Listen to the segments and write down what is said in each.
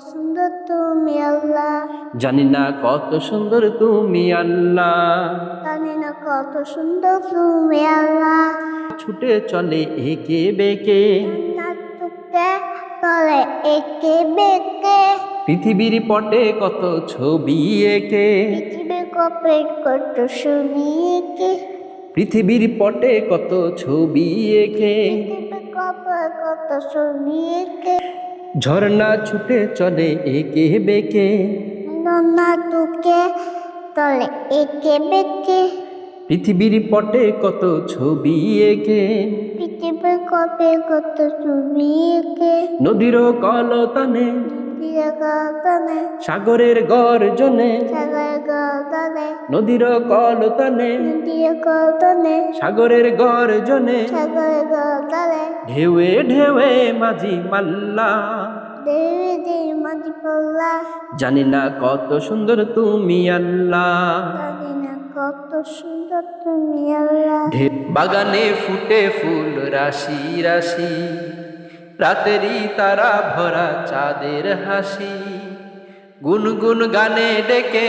সুন্দর তুমি আল্লাহ। জানি না কত সুন্দর তুমি আল্লাহ। জানি না কত সুন্দর তুমি আল্লাহ। ছুটে চলে একে বেকে। তলে একে বেকে। পৃথিবীর পটে কত ছবি একে। পৃথিবীর কপে কত ছবি একে। পৃথিবীর পটে কত ছবি একে। কত ছবি একে। ঝর্ণা ছুটে চলে একে বেকে। নাটুকে তলে একে বেকে। পৃথিবীর পটে কত ছবি একে। পৃথিবীর কপে কত ছবি একে। নদীর কলতানে দিয়ে গল্পনে সাগরের গর্জনে। সাগর গল্পনে নদীর কলতানে দিয়ে গল্পনে সাগরের গর্জনে সাগর গল্পনে ঢেউয়ে ঢেউয়ে মাঝি মাল্লা। জানি না কত সুন্দর তুমি আল্লাহ। কত সুন্দর তুমি আল্লাহ। বাগানে ফুটে ফুল রাশি রাশি রাতেরই তারা ভরা চাঁদের হাসি। গুনগুন গানে ডেকে,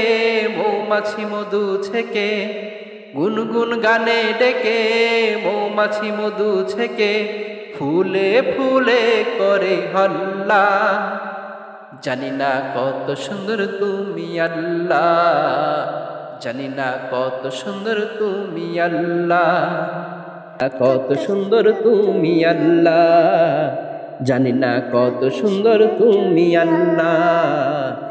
মৌমাছি মধু ছেকে। গুনগুন গানে ডেকে, মৌমাছি মধু ছেকে। ফুলে ফুলে করে হল্লা। জানি না কত সুন্দর তুমি আল্লাহ জানি না কত সুন্দর তুমি আল্লাহ কত সুন্দর তুমি আল্লাহ জানি না কত সুন্দর তুমি আল্লাহ